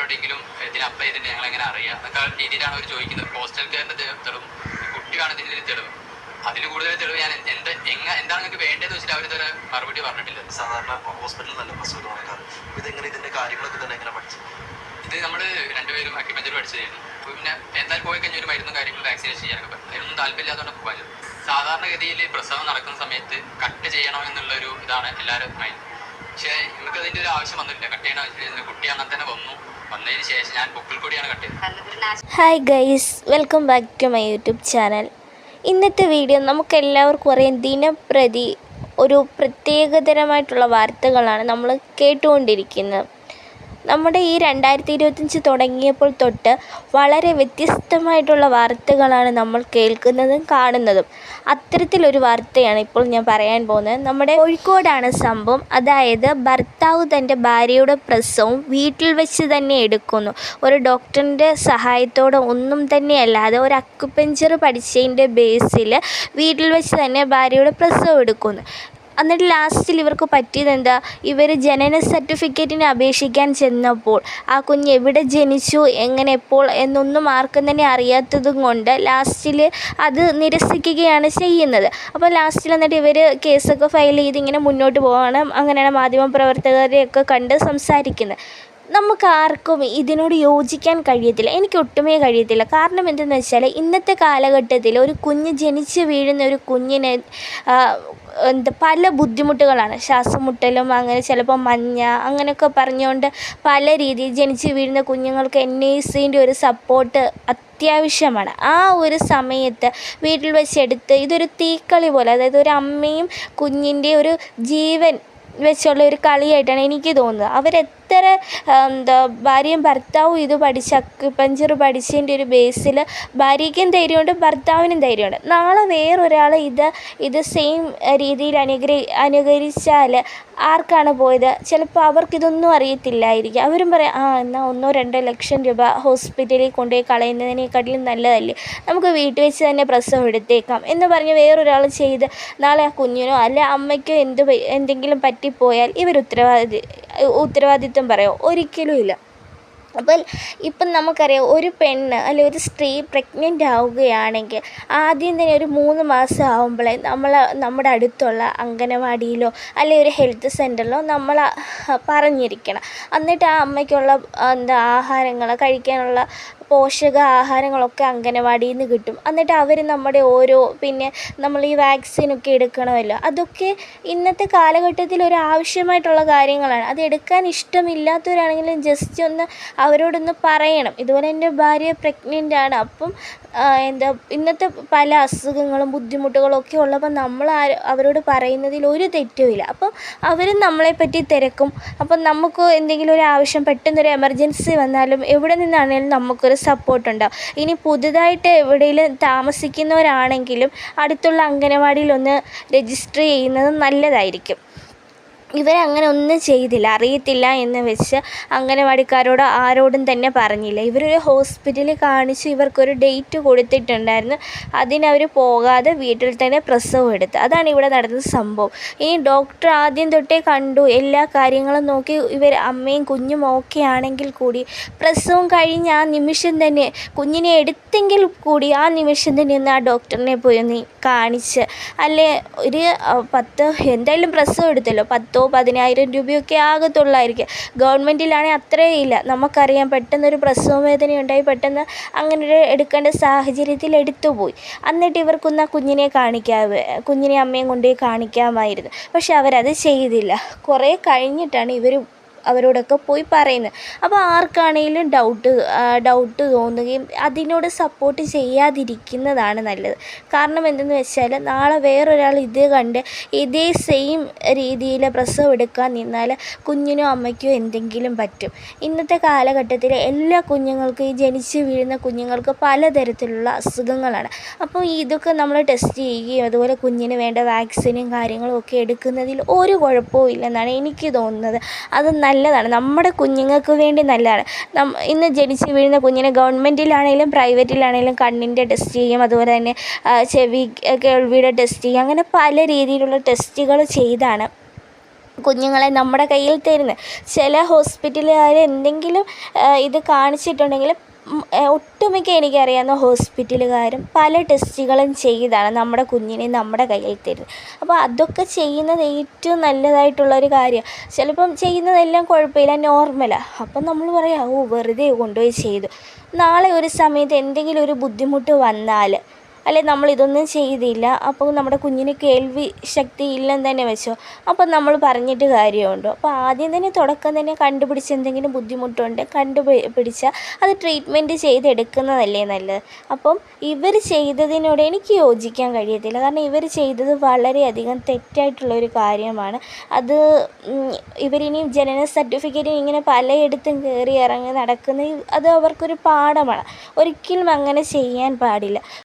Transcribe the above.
എവിടെയെങ്കിലും ഇതിന് അപ്ലൈ ചെയ്തിട്ട് ഞങ്ങൾ എങ്ങനെ അറിയാം? എന്നൊക്കെ രീതിയിലാണ് അവർ ചോദിക്കുന്നത്. പോസ്റ്റൽ കെയറിന്റെ തെളിവ് കുട്ടിയാണ് ഇതിന്റെ തെളിവ്. അതിൽ കൂടുതൽ തെളിവ് ഞാൻ എന്ത് എങ്ങ എന്താണ് നിങ്ങൾക്ക് വേണ്ടതെന്ന് വെച്ചിട്ട് അവരിതൊരു മറുപടി പറഞ്ഞിട്ടില്ല. സാധാരണ ഹോസ്പിറ്റലിൽ നല്ല പ്രസവം നടക്കാറ് ഇതെങ്ങനെ ഇതിന്റെ കാര്യങ്ങളൊക്കെ തന്നെ എങ്ങനെ പഠിച്ചു? ഇത് നമ്മൾ രണ്ടുപേരും അക്യുമെന്റിൽ പഠിച്ചതായിരുന്നു പിന്നെ എന്തായാലും പോയി കഴിഞ്ഞാൽ ഒരു മരുന്നും കാര്യങ്ങളും വാക്സിനേഷൻ ചെയ്യാനൊക്കെ പറ്റും. അതിനൊന്നും താല്പര്യമില്ലാത്തതുകൊണ്ട് പോകാൻ സാധാരണഗതിയിൽ പ്രസവം നടക്കുന്ന സമയത്ത് കട്ട് ചെയ്യണം എന്നുള്ള ഒരു ഇതാണ് എല്ലാവരും മൈൻഡ് പക്ഷേ നമുക്ക് അതിന്റെ ഒരു ആവശ്യം വന്നിട്ടില്ല. കട്ട് ചെയ്യണം വെച്ചാൽ കുട്ടി അങ്ങനെ തന്നെ വന്നു. ശേഷം ഞാൻ hi guys welcome back to my YouTube channel ഇന്നത്തെ വീഡിയോ നമുക്ക് എല്ലാവർക്കും അറിയാം ദിനപ്രതി ഒരു പ്രത്യേകതരമായിട്ടുള്ള വാർത്തകളാണ് നമ്മൾ കേട്ടുകൊണ്ടിരിക്കുന്നത്. നമ്മുടെ ഈ രണ്ടായിരത്തി ഇരുപത്തഞ്ച് തുടങ്ങിയപ്പോൾ തൊട്ട് വളരെ വ്യത്യസ്തമായിട്ടുള്ള വാർത്തകളാണ് നമ്മൾ കേൾക്കുന്നതും കാണുന്നതും. അത്തരത്തിലൊരു വാർത്തയാണ് ഇപ്പോൾ ഞാൻ പറയാൻ പോകുന്നത്. നമ്മുടെ കോഴിക്കോടാണ് സംഭവം. അതായത് ഭർത്താവ് തന്റെ ഭാര്യയുടെ പ്രസവം വീട്ടിൽ വെച്ച് തന്നെ എടുക്കുന്നു. ഒരു ഡോക്ടറിന്റെ സഹായത്തോടെ ഒന്നും തന്നെ അല്ലാതെ ഒരു അക്കുപഞ്ചർ പഠിച്ചതിന്റെ ബേസിൽ വീട്ടിൽ വെച്ച് തന്നെ ഭാര്യയുടെ പ്രസവം എടുക്കുന്നു. എന്നിട്ട് ലാസ്റ്റിൽ ഇവർക്ക് പറ്റിയത് എന്താ? ഇവർ ജനന സർട്ടിഫിക്കറ്റിന് അപേക്ഷിക്കാൻ ചെന്നപ്പോൾ ആ കുഞ്ഞ് എവിടെ ജനിച്ചു എങ്ങനെ എപ്പോൾ എന്നൊന്നും ആർക്കും തന്നെ അറിയാത്തതും കൊണ്ട് ലാസ്റ്റിൽ അത് നിരസിക്കുകയാണ് ചെയ്യുന്നത്. അപ്പോൾ ലാസ്റ്റിൽ എന്നിട്ട് ഇവർ കേസൊക്കെ ഫയൽ ചെയ്ത് ഇങ്ങനെ മുന്നോട്ട് പോവാണ്. അങ്ങനെയാണ് മാധ്യമപ്രവർത്തകരെയൊക്കെ കണ്ട് സംസാരിക്കുന്നത്. നമുക്ക് ആർക്കും ഇതിനോട് യോജിക്കാൻ കഴിയത്തില്ല. എനിക്ക് ഒട്ടുമേ കഴിയത്തില്ല. കാരണം എന്തെന്ന് വെച്ചാൽ ഇന്നത്തെ കാലഘട്ടത്തിൽ ഒരു കുഞ്ഞ് ജനിച്ച് വീഴുന്ന ഒരു കുഞ്ഞിനെ എന്താ പല ബുദ്ധിമുട്ടുകളാണ്. ശ്വാസം മുട്ടലും അങ്ങനെ ചിലപ്പോൾ മഞ്ഞ അങ്ങനെയൊക്കെ പറഞ്ഞുകൊണ്ട് പല രീതിയിൽ ജനിച്ച് വീഴുന്ന കുഞ്ഞുങ്ങൾക്ക് എൻ ഐ സിന്റെ ഒരു സപ്പോർട്ട് അത്യാവശ്യമാണ്. ആ ഒരു സമയത്ത് വീട്ടിൽ വെച്ചെടുത്ത് ഇതൊരു തീക്കളി പോലെ അതായത് ഒരു അമ്മയും കുഞ്ഞിന്റെ ഒരു ജീവൻ വെച്ചുള്ള ഒരു കളിയായിട്ടാണ് എനിക്ക് തോന്നുന്നത്. അവരെത്ര എന്താ ഭാര്യയും ഭർത്താവും ഇത് പഠിച്ച് അക്യുപഞ്ചർ പഠിച്ചതിന്റെ ഒരു ബേസിൽ ഭാര്യയ്ക്കും ധൈര്യമുണ്ട് ഭർത്താവിനും ധൈര്യമുണ്ട്. നാളെ വേറൊരാൾ ഇത് ഇത് സെയിം രീതിയിൽ അനുഗ്രഹി അനുകരിച്ചാൽ ആർക്കാണ് പോയത്? ചിലപ്പോൾ അവർക്കിതൊന്നും അറിയത്തില്ലായിരിക്കും. അവരും പറയാം ആ എന്നാൽ ഒന്നോ രണ്ടോ ലക്ഷം രൂപ ഹോസ്പിറ്റലിൽ കൊണ്ടുപോയി കളയുന്നതിനേക്കാട്ടിലും നല്ലതല്ലേ? നമുക്ക് വീട്ടിൽ വെച്ച് തന്നെ പ്രസവം എടുത്തേക്കാം. എന്ന് പറഞ്ഞ് വേറൊരാൾ ചെയ്ത് നാളെ ആ കുഞ്ഞിനോ അല്ലെ അമ്മയ്ക്കോ എന്ത് എന്തെങ്കിലും പറ്റിപ്പോയാൽ ഇവർ ഉത്തരവാദി ഉത്തരവാദിത്വം പറയുമോ ഒരിക്കലും ഇല്ല. അപ്പോൾ ഇപ്പം നമുക്കറിയാം ഒരു പെണ്ണ് അല്ലെ ഒരു സ്ത്രീ പ്രഗ്നന്റ് ആവുകയാണെങ്കിൽ ആദ്യം തന്നെ ഒരു മൂന്ന് മാസം ആകുമ്പോഴേ നമ്മൾ നമ്മുടെ അടുത്തുള്ള അംഗനവാടിയിലോ അല്ലെ ഒരു ഹെൽത്ത് സെന്ററിലോ നമ്മൾ പറഞ്ഞിരിക്കണം. എന്നിട്ട് ആ അമ്മയ്ക്കുള്ള എന്താ ആഹാരങ്ങൾ കഴിക്കാനുള്ള പോഷക ആഹാരങ്ങളൊക്കെ അംഗനവാടിയിൽ നിന്ന് കിട്ടും. എന്നിട്ട് അവർ നമ്മുടെ ഓരോ പിന്നെ നമ്മൾ ഈ വാക്സിനൊക്കെ എടുക്കണമല്ലോ. അതൊക്കെ ഇന്നത്തെ കാലഘട്ടത്തിൽ ഒരു ആവശ്യമായിട്ടുള്ള കാര്യങ്ങളാണ്. അത് എടുക്കാൻ ഇഷ്ടമില്ലാത്തവരാണെങ്കിലും ജസ്റ്റ് ഒന്ന് അവരോടൊന്ന് പറയണം. ഇതുപോലെ എന്റെ ഭാര്യ പ്രഗ്നന്റ് ആണ്. അപ്പം എന്താ ഇന്നത്തെ പല അസുഖങ്ങളും ബുദ്ധിമുട്ടുകളും ഒക്കെ ഉള്ളപ്പോൾ നമ്മൾ അവരോട് പറയുന്നതിൽ ഒരു തെറ്റുമില്ല അപ്പം അവരും നമ്മളെപ്പറ്റി തിരക്കും. അപ്പം നമുക്ക് എന്തെങ്കിലും ഒരു ആവശ്യം പെട്ടെന്നൊരു എമർജൻസി വന്നാലും എവിടെ നിന്നാണെങ്കിലും നമുക്കൊരു സപ്പോർട്ട് ഉണ്ടാവും ഇനി പുതുതായിട്ട് എവിടെയെങ്കിലും താമസിക്കുന്നവരാണെങ്കിലും അടുത്തുള്ള അംഗനവാടിയിലൊന്ന് രജിസ്റ്റർ ചെയ്യുന്നത് നല്ലതായിരിക്കും. ഇവരങ്ങനെ ഒന്നും ചെയ്തില്ല. അറിയത്തില്ല എന്ന് വെച്ച് അംഗനവാടിക്കാരോട് ആരോടും തന്നെ പറഞ്ഞില്ല. ഇവരൊരു ഹോസ്പിറ്റലിൽ കാണിച്ച് ഇവർക്കൊരു ഡേറ്റ് കൊടുത്തിട്ടുണ്ടായിരുന്നു. അതിനവർ പോകാതെ വീട്ടിൽ തന്നെ പ്രസവം എടുത്തു. അതാണ് ഇവിടെ നടന്ന സംഭവം. ഇനി ഡോക്ടർ ആദ്യം തൊട്ടേ കണ്ടു. എല്ലാ കാര്യങ്ങളും നോക്കി ഇവർ അമ്മയും കുഞ്ഞും ഓക്കെ ആണെങ്കിൽ കൂടി പ്രസവം കഴിഞ്ഞ് ആ നിമിഷം തന്നെ കുഞ്ഞിനെ എടുത്തെങ്കിൽ കൂടി ആ നിമിഷം തന്നെ ഒന്ന് ആ ഡോക്ടറിനെ പോയി ഒന്ന് കാണിച്ച്. അല്ലെ? ഒരു പത്ത് എന്തായാലും പ്രസവം എടുത്തല്ലോ. പത്തോ പതിനായിരം രൂപയൊക്കെ ആകത്തുള്ളായിരിക്കും ഗവൺമെന്റിലാണെങ്കിൽ അത്രയും ഇല്ല നമുക്കറിയാം പെട്ടെന്നൊരു പ്രസവ വേദന ഉണ്ടായി പെട്ടെന്ന് അങ്ങനെ ഒരു എടുക്കേണ്ട സാഹചര്യത്തിൽ എടുത്തുപോയി എന്നിട്ട് ഇവർക്കൊന്ന് ആ കുഞ്ഞിനെ കാണിക്കാവേ കുഞ്ഞിനെ അമ്മയും കൊണ്ടുപോയി കാണിക്കാമായിരുന്നു. പക്ഷെ അവരത് ചെയ്തില്ല. കുറേ കഴിഞ്ഞിട്ടാണ് ഇവർ അവരോടൊക്കെ പോയി പറയുന്നത് അപ്പോൾ ആർക്കാണെങ്കിലും ഡൗട്ട് ഡൗട്ട് തോന്നുകയും അതിനോട് സപ്പോർട്ട് ചെയ്യാതിരിക്കുന്നതാണ് നല്ലത്. കാരണം എന്തെന്ന് വെച്ചാൽ നാളെ വേറൊരാൾ ഇത് കണ്ട് ഇതേ സെയിം രീതിയിൽ പ്രസവം എടുക്കാൻ നിന്നാൽ കുഞ്ഞിനോ അമ്മയ്ക്കോ എന്തെങ്കിലും പറ്റും. ഇന്നത്തെ കാലഘട്ടത്തിൽ എല്ലാ കുഞ്ഞുങ്ങൾക്കും ഈ ജനിച്ച് വീഴുന്ന കുഞ്ഞുങ്ങൾക്ക് പലതരത്തിലുള്ള അസുഖങ്ങളാണ്. അപ്പോൾ ഇതൊക്കെ നമ്മൾ ടെസ്റ്റ് ചെയ്യുകയും അതുപോലെ കുഞ്ഞിന് വേണ്ട വാക്സിനും കാര്യങ്ങളും ഒക്കെ എടുക്കുന്നതിൽ ഒരു കുഴപ്പവും ഇല്ലെന്നാണ് എനിക്ക് തോന്നുന്നത്. അത് നല്ലതാണ്. നമ്മുടെ കുഞ്ഞുങ്ങൾക്ക് വേണ്ടി നല്ലതാണ്. നം ഇന്ന് ജനിച്ച് വീഴുന്ന കുഞ്ഞിനെ ഗവൺമെന്റിലാണെങ്കിലും പ്രൈവറ്റിലാണെങ്കിലും കണ്ണിന്റെ ടെസ്റ്റ് ചെയ്യും. അതുപോലെ തന്നെ ചെവി കേൾവിയുടെ ടെസ്റ്റ് ചെയ്യും. അങ്ങനെ പല രീതിയിലുള്ള ടെസ്റ്റുകൾ ചെയ്താണ് കുഞ്ഞുങ്ങളെ നമ്മുടെ കയ്യിൽ തരുന്നത്. ചില ഹോസ്പിറ്റലുകാർ എന്തെങ്കിലും ഇത് കാണിച്ചിട്ടുണ്ടെങ്കിൽ ഒട്ടുമിക്ക എനിക്കറിയാവുന്ന ഹോസ്പിറ്റലുകാരും പല ടെസ്റ്റുകളും ചെയ്താണ് നമ്മുടെ കുഞ്ഞിനെ നമ്മുടെ കയ്യിൽ തരുന്നത്. അപ്പോൾ അതൊക്കെ ചെയ്യുന്നത് ഏറ്റവും നല്ലതായിട്ടുള്ളൊരു കാര്യമാണ് ചിലപ്പം ചെയ്യുന്നതെല്ലാം കുഴപ്പമില്ല നോർമലാണ് അപ്പം നമ്മൾ പറയാം ഓ വെറുതെ കൊണ്ടുപോയി ചെയ്തു. നാളെ ഒരു സമയത്ത് എന്തെങ്കിലും ഒരു ബുദ്ധിമുട്ട് വന്നാൽ അല്ലെ നമ്മളിതൊന്നും ചെയ്തില്ല. അപ്പോൾ നമ്മുടെ കുഞ്ഞിന് കേൾവി ശക്തി ഇല്ലെന്ന് തന്നെ വെച്ചോ. അപ്പോൾ നമ്മൾ പറഞ്ഞിട്ട് കാര്യമുണ്ടോ? അപ്പോൾ ആദ്യം തന്നെ തുടക്കം തന്നെ കണ്ടുപിടിച്ച് എന്തെങ്കിലും ബുദ്ധിമുട്ടുണ്ട് കണ്ടുപിടിച്ചാൽ അത് ട്രീറ്റ്മെന്റ് ചെയ്തെടുക്കുന്നതല്ലേ നല്ലത്? അപ്പം ഇവർ ചെയ്തതിനോട് എനിക്ക് യോജിക്കാൻ കഴിയത്തില്ല. കാരണം ഇവർ ചെയ്തത് വളരെയധികം തെറ്റായിട്ടുള്ളൊരു കാര്യമാണ്. അത് ഇവരിനിയും ഇവരിനി ജനന സർട്ടിഫിക്കറ്റിന് ഇങ്ങനെ പലയിടത്തും കയറി ഇറങ്ങി നടക്കുന്ന അത് അവർക്കൊരു പാഠമാണ്. ഒരിക്കലും അങ്ങനെ ചെയ്യാൻ പാടില്ല.